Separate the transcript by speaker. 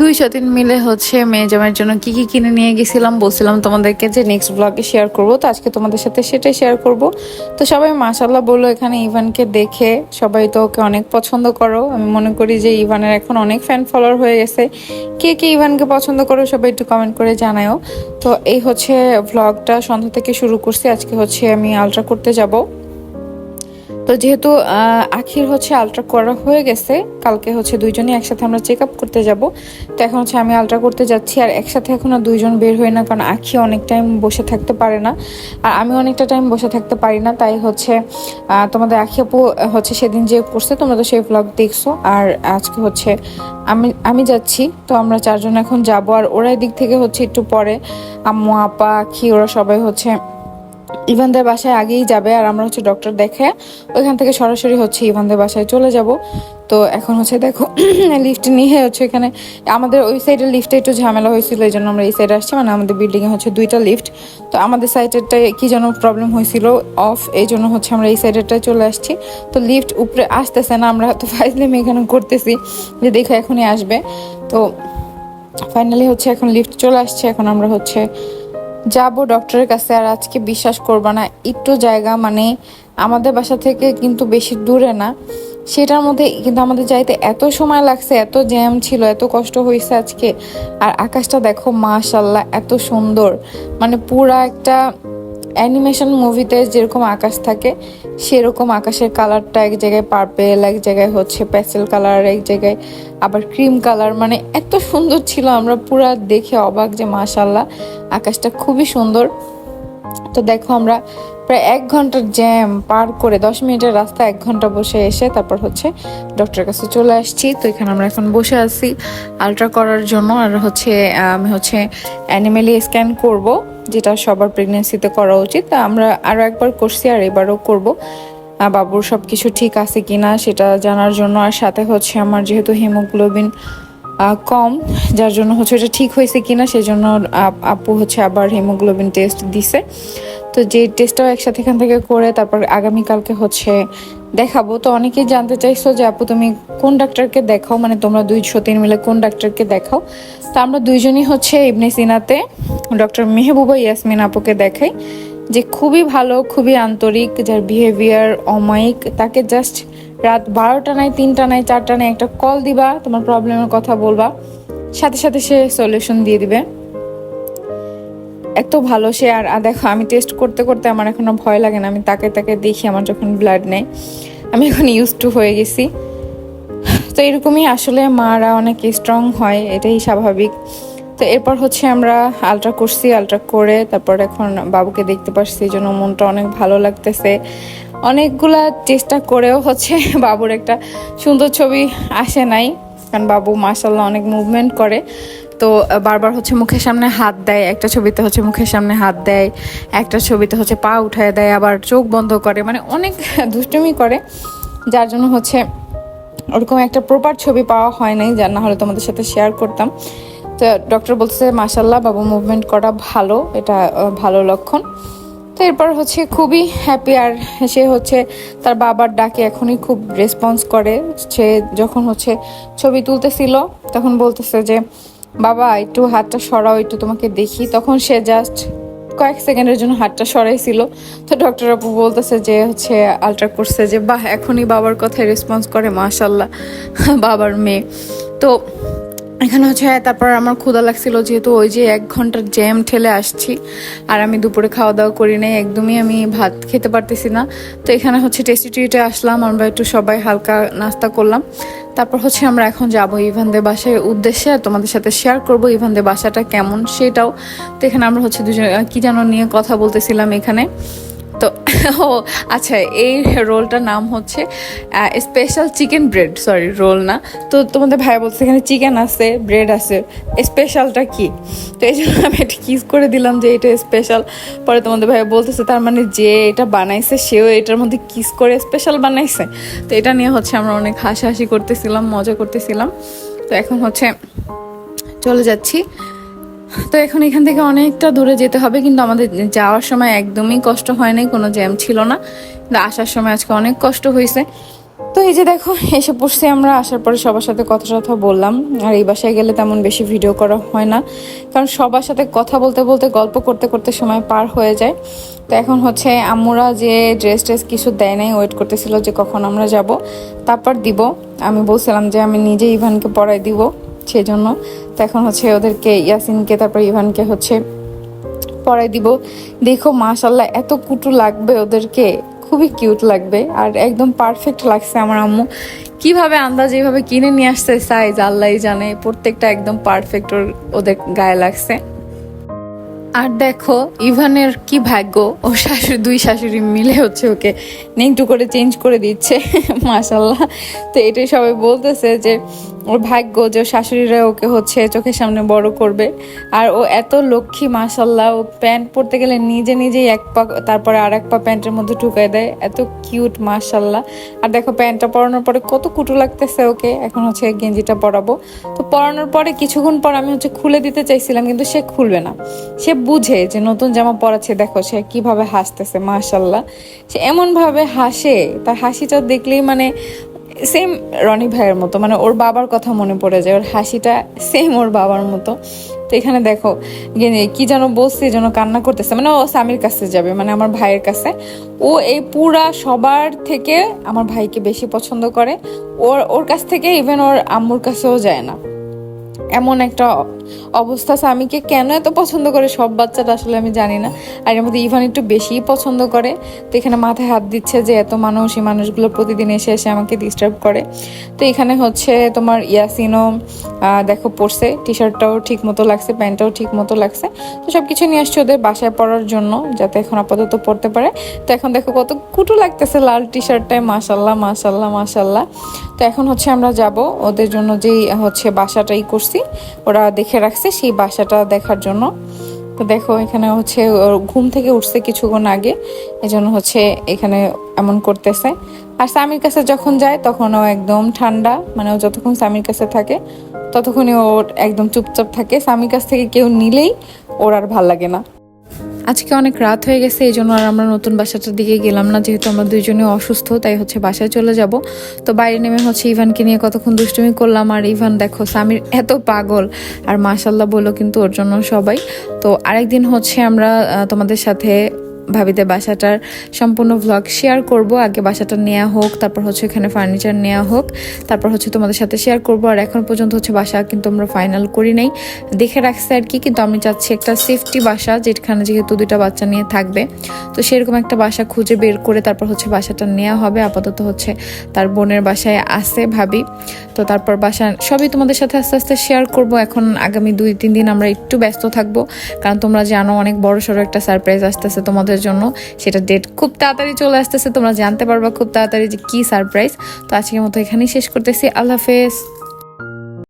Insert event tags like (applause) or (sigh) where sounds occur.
Speaker 1: দুই তিন মিলে হচ্ছে মেয়ে জামাইয়ের জন্য কি কি কিনে নিয়ে গেছিলাম বলছিলাম তোমাদেরকে যে নেক্সট ব্লগে শেয়ার করব। তো আজকে তোমাদের সাথে সেটাই শেয়ার করব। তো সবাই মাশাল্লাহ বলল এখানে ইভানকে দেখে। সবাই তো ওকে অনেক পছন্দ করো। আমি মনে করি যে ইভানের এখন অনেক ফ্যান ফলোয়ার হয়ে গেছে। কে কে ইভানকে পছন্দ করো সবাই একটু কমেন্ট করে জানাও তো এই হচ্ছে ভ্লগটা সন্ধ্যা থেকে শুরু করছি। আজকে হচ্ছে আমি আলট্রা করতে যাব। তো যেহেতু আখির হচ্ছে আলট্রা করা হয়ে গেছে, কালকে হচ্ছে দুইজনই একসাথে আমরা চেক আপ করতে যাব। তো এখন হচ্ছে আমি আলট্রা করতে যাচ্ছি, আর একসাথে এখন আর দুইজন বের হই না, কারণ আখি অনেক টাইম বসে থাকতে পারে না। আর আমি অনেকটা টাইম বসে থাকতে পারি না, তাই হচ্ছে তোমাদের আখি আপু হচ্ছে সেদিন যে করছে, তোমরা তো সেই ব্লগ দেখছ। আর আজকে হচ্ছে আমি আমি যাচ্ছি, তো আমরা চারজন এখন যাব। আর ওরা দিক থেকে হচ্ছে একটু পরে, আম্মু, আপা, আখি, ওরা সবাই হচ্ছে ইভানদের বাসায় আগেই যাবে আর আমরা হচ্ছে ডক্টর দেখে ওইখান থেকে সরাসরি হচ্ছে ইভানদের বাসায় চলে যাব। তো এখন হচ্ছে দেখো (clears throat) লিফট নিয়ে হচ্ছে এখানে আমাদের ওই সাইডের লিফটে একটু ঝামেলা হয়েছিল, এই জন্য আমরা এই সাইডে আসছি। মানে আমাদের বিল্ডিংয়ে হচ্ছে দুইটা লিফট তো আমাদের সাইডেরটায় কি যেন প্রবলেম হয়েছিল অফ এই জন্য হচ্ছে আমরা এই সাইডেরটায় চলে আসছি। তো লিফট উপরে আসতেছে না, আমরা তো ফাইজলিম এখানে করতেছি যে দেখো এখনই আসবে। তো ফাইনালি হচ্ছে এখন লিফট চলে আসছে, এখন আমরা হচ্ছে যাব ডক্টরের কাছে আর আজকে বিশ্বাস করবা না। একটু জায়গা মানে আমাদের বাসা থেকে কিন্তু বেশি দূরে না। সেটার মধ্যে কিন্তু আমাদের যাইতে এত সময় লাগছে, এত জ্যাম ছিল, এত কষ্ট হয়েছে আজকে। আর আকাশটা দেখো মাশাল্লাহ এত সুন্দর। মানে পুরা একটা অ্যানিমেশন মুভিতে যেরকম আকাশ থাকে, সেরকম আকাশের কালারটা এক জায়গায় পার্পেল এক জায়গায় হচ্ছে প্যাসেল কালার এক জায়গায় আবার ক্রিম কালার মানে এত সুন্দর ছিল, আমরা পুরো দেখে অবাক যে মাশাল্লাহ আকাশটা খুবই সুন্দর। তো দেখো আমরা প্রায় এক ঘণ্টার জ্যাম পার করে দশ মিনিটের রাস্তা এক ঘণ্টা বসে এসে তারপর হচ্ছে ডক্টরের কাছে চলে আসছি। তো এখানে আমরা এখন বসে আছি আলট্রা করার জন্য। আর হচ্ছে, আমি হচ্ছে অ্যানিমেলি স্ক্যান করব, যেটা সবার প্রেগনেন্সিতে করা উচিত। তা আমরা আরও একবার করছি, আর এবারও করব। বাবুর সব কিছু ঠিক আছে কিনা সেটা জানার জন্য। আর সাথে হচ্ছে আমার যেহেতু হিমোগ্লোবিন কম, যার জন্য হচ্ছে এটা ঠিক হয়েছে কিনা সেই জন্য আপ- আপু হচ্ছে আবার হিমোগ্লোবিন টেস্ট দিছে। তো যে টেস্টটাও একসাথে এখান থেকে করে তারপর আগামীকালকে হচ্ছে দেখাবো। তো অনেকেই জানতে চাইছো যে আপু, তুমি কোন ডাক্তারকে দেখাও? মানে তোমরা দুই তিন মিলে কোন ডাক্তারকে দেখাও? তো আমরা দুইজনই হচ্ছে ইবনে সিনাতে ডক্টর মেহবুবা ইয়াসমিন আপুকে দেখাই, যে খুবই ভালো, খুবই আন্তরিক, যার বিহেভিয়ার অমায়িক। তাকে জাস্ট রাত বারোটা নাই, তিনটা নাই, চারটা নাই, একটা কল দিবা, তোমার প্রবলেমের কথা বলবা, সাথে সাথে সে সলিউশন দিয়ে দিবে। এত ভালো, সে আর দেখো, আমি টেস্ট করতে করতে আমার এখন আর ভয় লাগে না। আমি তাকে তাকে দেখি আমার যখন ব্লাড নেয়। আমি এখন ইউজ টু হয়ে গেছি। তো এরকমই আসলে মারা অনেক স্ট্রং হয়, এটাই স্বাভাবিক। তো এরপর হচ্ছে আমরা আলট্রা করছি আলট্রা করে তারপর এখন বাবুকে দেখতে পাচ্ছি এই জন্য মনটা অনেক ভালো লাগতেছে। অনেকগুলা চেষ্টা করেও হচ্ছে (laughs) বাবুর একটা সুন্দর ছবি আসে নাই। কারণ বাবু মাসাল্লাহ অনেক মুভমেন্ট করে। তো বারবার হচ্ছে মুখের সামনে হাত দেয়, একটা ছবিতে হচ্ছে মুখের সামনে হাত দেয়, একটা ছবিতে হচ্ছে পা উঠায় দেয়, আবার চোখ বন্ধ করে মানে অনেক (laughs) দুষ্টুমি করে, যার জন্য হচ্ছে ওরকম একটা প্রপার ছবি পাওয়া হয় নাই যার না হলে তোমাদের সাথে শেয়ার করতাম। তো ডক্টর বলছে মাসাল্লাহ বাবু মুভমেন্ট করা ভালো, এটা ভালো লক্ষণ। তো এরপর হচ্ছে খুবই হ্যাপি আর সে হচ্ছে তার বাবার ডাকে এখনই খুব রেসপন্স করে। সে যখন হচ্ছে ছবি তুলতেছিল, তখন বলতেছে যে বাবা, একটু হাতটা সরাও, একটু তোমাকে দেখি। তখন সে জাস্ট কয়েক সেকেন্ডের জন্য হাতটা সরাইছিল। তো ডক্টর আপু বলতেছে যে হচ্ছে আলট্রা করছে যে, বাহ, এখনই বাবার কথায় রেসপন্স করে মাশাল্লাহ বাবার মেয়ে। তো এখানে হচ্ছে তারপর আমার ক্ষুধা লাগছিল যেহেতু ওই যে এক ঘণ্টার জ্যাম ঠেলে আসছি। আর আমি দুপুরে খাওয়া দাওয়া করি নাই, একদমই আমি ভাত খেতে পারতেছি না। তো এখানে হচ্ছে টেস্টি ট্রিটে আসলাম, আমরা একটু সবাই হালকা নাস্তা করলাম। তারপর হচ্ছে আমরা এখন যাব ইভানদের বাসায় উদ্দেশ্যে, আর তোমাদের সাথে শেয়ার করব ইভানদের বাসাটা কেমন সেটাও। তো এখানে আমরা হচ্ছে দুজন কি যেন নিয়ে কথা বলতেছিলাম এখানে। তো, ও আচ্ছা এই রোলটার নাম হচ্ছে special chicken bread sorry roll না। তো তোমাদের ভাই বলছে, এখানে চিকেন আছে ব্রেড আছে স্পেশালটা কি? তো এই জন্য আমি একটা কিস করে দিলাম যে এটা স্পেশাল পরে তোমাদের ভাই বলতেছে, তার মানে যে এটা বানাইছে, সেও এটার মধ্যে কিস করে স্পেশাল বানাইছে? তো এটা নিয়ে হচ্ছে আমরা অনেক হাসাহাসি করতেছিলাম, মজা করতেছিলাম। তো এখন হচ্ছে, চলে যাচ্ছি। তো এখন এখান থেকে অনেকটা দূরে যেতে হবে, কিন্তু আমাদের যাওয়ার সময় একদমই কষ্ট হয় নাই, কোনো জ্যাম ছিল না। আসার সময় আজকে অনেক কষ্ট হয়েছে। তো এই যে দেখো, এসে পড়ছি আমরা, আসার পরে সবার সাথে কথা টথা বললাম। আর এই বাসায় গেলে তেমন বেশি ভিডিও করা হয় না, কারণ সবার সাথে কথা বলতে বলতে, গল্প করতে করতে সময় পার হয়ে যায়। তো এখন হচ্ছে আমরা যে ড্রেস ট্রেস কিছু দেয় নাই ওয়েট করতেছিল যে কখন আমরা যাব। তারপর দিব, আমি বলছিলাম যে আমি নিজে ইভানকে পড়াই দিব। সেই জন্য তো এখন হচ্ছে ওদেরকে, ইয়াসিনকে, তারপর ইভানকে হচ্ছে পরাই দিব। দেখো মাশাল্লাহ এত কুটু লাগবে ওদেরকে। খুবই কিউট লাগবে আর একদম পারফেক্ট লাগছে আমার আম্মু। কীভাবে আন্দাজ এইভাবে কিনে নিয়ে আসছে, সাইজ আল্লাহই জানে। প্রত্যেকটা একদম পারফেক্ট ওর, ওদের গায়ে লাগছে। আর দেখো, ইভানের কি ভাগ্য, ও শাশুড়ি, দুই শাশুড়ি মিলে হচ্ছে ওকে নেংটু করে চেঞ্জ করে দিচ্ছে। (laughs) মাশাল্লাহ তো এটাই সবাই বলতেছে যে ওর ভাগ্য যে শাশুড়িরা ওকে হচ্ছে চোখের সামনে বড় করবে। আর ও এত লক্ষ্মী মাশাল্লাহ ও প্যান্ট পরতে গেলে নিজে নিজেই এক পা, তারপরে আর এক পা প্যান্টের মধ্যে ঢুকাই দেয়। এত কিউট মাশাল্লাহ আর দেখো প্যান্টটা পরানোর পরে কত কুটু লাগতেছে ওকে। এখন হচ্ছে গেঞ্জিটা পরাবো। তো পরানোর পরে কিছুক্ষণ পর আমি হচ্ছে খুলে দিতে চাইছিলাম, কিন্তু সে খুলবে না। সে বুঝে যে নতুন জামা পরাচ্ছে। দেখো সে কীভাবে হাসতেছে মাশাল্লাহ সে এমনভাবে হাসে, তার হাসিটা দেখলেই মানে সেম রনি ভাইয়ের মতো মানে ওর বাবার কথা মনে পড়ে যায়, ওর হাসিটা সেম ওর বাবার মতো। তো এখানে দেখো কি যেন বসছে যেন কান্না করতেছে মানে ও স্বামীর কাছে যাবে মানে আমার ভাইয়ের কাছে। ও এই পুরা সবার থেকে আমার ভাইকে বেশি পছন্দ করে, ওর ওর কাছ থেকে ইভেন ওর আম্মুর কাছেও যায় না। এমন একটা অবস্থা স্বামীকে কেন এত পছন্দ করে? সব বাচ্চাটা আসলে আমি জানি না। আর এর মধ্যে ইভান একটু বেশিই পছন্দ করে। তো এখানে মাথায় হাত দিচ্ছে যে এত মানুষ, এই মানুষগুলো প্রতিদিন এসে এসে আমাকে ডিস্টার্ব করে। তো এখানে হচ্ছে তোমার ইয়াসিনও দেখো, পরছে। টি শার্টটাও ঠিক মতো লাগছে, প্যান্টটাও ঠিক মতো লাগছে। তো সব কিছু নিয়ে আসছে ওদের বাসায় পরার জন্য, যাতে এখন আপাতত পড়তে পারে। তো এখন দেখো কত কুটু লাগতেছে লাল টি শার্টটায় মাসাল্লাহ মাসাল্লাহ মাসাল্লাহ তো এখন হচ্ছে আমরা যাব ওদের জন্য যেই, হচ্ছে বাসাটাই করছি। ওরা দেখে রাখছে সেই বাসাটা দেখার জন্য। তো দেখো, এখানে হচ্ছে ঘুম থেকে উঠছে কিছুক্ষণ আগে। এজন্য হচ্ছে এখানে এমন করতেছে। আর স্বামীর কাছে যখন যায়, তখন ও একদম ঠান্ডা। মানে ও যতক্ষণ স্বামীর কাছে থাকে, ততক্ষণই ওর একদম চুপচাপ থাকে। স্বামীর কাছ থেকে কেউ নিলেই ওর আর ভালো লাগে না। আজকে অনেক রাত হয়ে গেছে, এই জন্য আর আমরা নতুন বাসাটার দিকে গেলাম না। যেহেতু আমরা দুজনে অসুস্থ, তাই হচ্ছে বাসায় চলে যাব। তো বাইরে নেমে হচ্ছে ইভানকে নিয়ে কতক্ষণ দুষ্টুমি করলাম। আর ইভান দেখো, স্বামীর এত পাগল। আর মাসাল্লাহ বলল কিন্তু ওর জন্য সবাই। তো আরেকদিন হচ্ছে আমরা তোমাদের সাথে ভাবিতে বাসাটার সম্পূর্ণ ভ্লগ শেয়ার করব। আগে বাসাটা নেওয়া হোক, তারপর হচ্ছে এখানে ফার্নিচার নেওয়া হোক, তারপর হচ্ছে তোমাদের সাথে শেয়ার করব। আর এখন পর্যন্ত হচ্ছে বাসা কিন্তু আমরা ফাইনাল করি নাই। দেখে রাখছি আর কি, কিন্তু আমি চাচ্ছি একটা সেফটি বাসা, যেখানে যেহেতু দুইটা বাচ্চা নিয়ে থাকবে। তো সেরকম একটা বাসা খুঁজে বের করে তারপর হচ্ছে বাসাটা নেওয়া হবে। আপাতত হচ্ছে তার বোনের বাসায় আসে ভাবি। তো তারপর বাসা সবই তোমাদের সাথে আস্তে আস্তে শেয়ার করব। এখন আগামী দুই, তিন দিন আমরা একটু ব্যস্ত থাকব। কারণ তোমরা জানো অনেক বড় সড়ো একটা সারপ্রাইজ আসতেছে তোমাদের জন্য। সেটা ডেট খুব তাড়াতাড়ি চলে আসতেছে, তোমরা জানতে পারবা খুব তাড়াতাড়ি যে কি সারপ্রাইজ তো আজকের মতো এখানেই শেষ করতেছি। আল্লাহ হাফেজ।